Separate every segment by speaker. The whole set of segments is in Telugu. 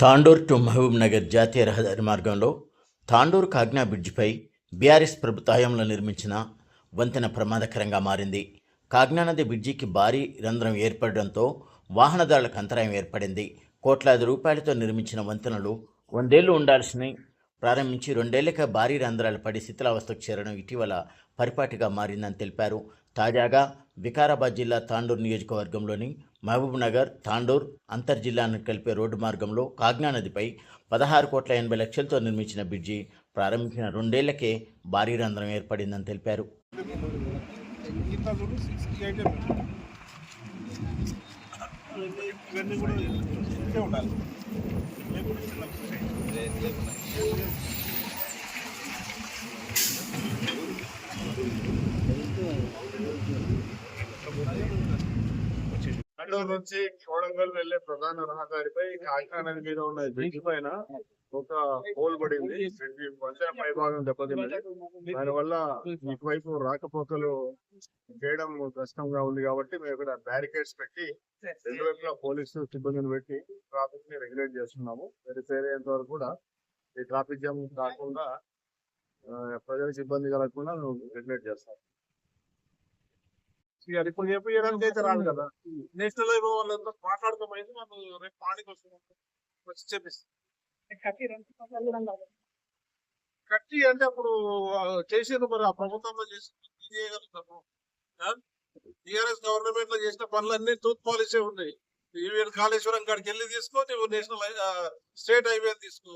Speaker 1: తాండూర్ టు మహబూబ్ నగర్ జాతీయ రహదారి మార్గంలో తాండూర్ కాగ్నా బ్రిడ్జిపై బీఆర్ఎస్ ప్రభుత్వాయంలో నిర్మించిన వంతెన ప్రమాదకరంగా మారింది. కాగ్నా నది బ్రిడ్జికి భారీ రంధ్రం ఏర్పడడంతో వాహనదారులకు అంతరాయం ఏర్పడింది. కోట్లాది రూపాయలతో నిర్మించిన వంతెనలు వందేళ్ళు ఉండాల్సిన ప్రారంభించి రెండేళ్ళకే భారీ రంధ్రాలు పడి శిథిలావస్థకు చేరడం ఇటీవల పరిపాటిగా మారిందని తెలిపారు. తాజాగా వికారాబాద్ జిల్లా తాండూర్ నియోజకవర్గంలోని మహబూబ్నగర్ తాండూర్ అంతర్జిల్లాను కలిపే రోడ్డు మార్గంలో కాగ్నా నదిపై పదహారు కోట్ల ఎనభై లక్షలతో నిర్మించిన బ్రిడ్జి ప్రారంభించిన రెండేళ్ళకే భారీ రంధ్రం ఏర్పడిందని తెలిపారు.
Speaker 2: ఇవన్నీ కూడా ఉండాలి. బెంగళూరు నుంచి కోడంగల్ వెళ్ళే ప్రధాన రహదారిపై కాకినాడ నది మీద ఉన్న బ్రిడ్జ్ పైన ఒక హోల్ పడింది. వంతెన పై భాగం దెబ్బతిన్నది. దానివల్ల ఇటువైపు రాకపోకలు చేయడం కష్టంగా ఉంది కాబట్టి మేము ఇక్కడ బ్యారికేడ్స్ పెట్టి రెండు వైపులా పోలీసు సిబ్బందిని పెట్టి ట్రాఫిక్ని రెగ్యులేట్ చేస్తున్నాము. రిపేర్ అయ్యేంత వరకు కూడా ఈ ట్రాఫిక్ జామ్ కాకుండా ఆ, ప్రజలకు ఇబ్బంది కలగకుండా మేము రెగ్యులేట్ చేస్తాం ఇప్పుడు చెప్పడానికి అయితే రాదు కదా. నేషనల్ హైవే వాళ్ళంతా మాట్లాడుకోమైంది మనం రేపు పాడికి వస్తున్నాం వచ్చి చెప్పిస్తాం. కట్టి అంటే అప్పుడు చేసేది మరి ఆ ప్రభుత్వంలో చేసి చేయగలుగుతాము టిఆర్ఎస్ గవర్నమెంట్లో చేసిన పనులన్నీ టూత్ పాలిసీ ఉన్నాయి. ఈవెన్ కాళేశ్వరం కాడికి వెళ్ళి తీసుకో నువ్వు నేషనల్ స్టేట్ హైవే తీసుకో.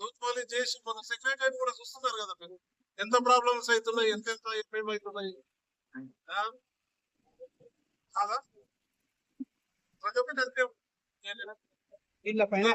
Speaker 2: టూత్ పాలిసీ చేసి మన సెక్రటరీ కూడా చూస్తున్నారు కదా మీరు. ఎంత ప్రాబ్లమ్స్ అవుతున్నాయి ఎంత ఎంత ఏమవుతున్నాయి ఆ? కాదా ప్రతి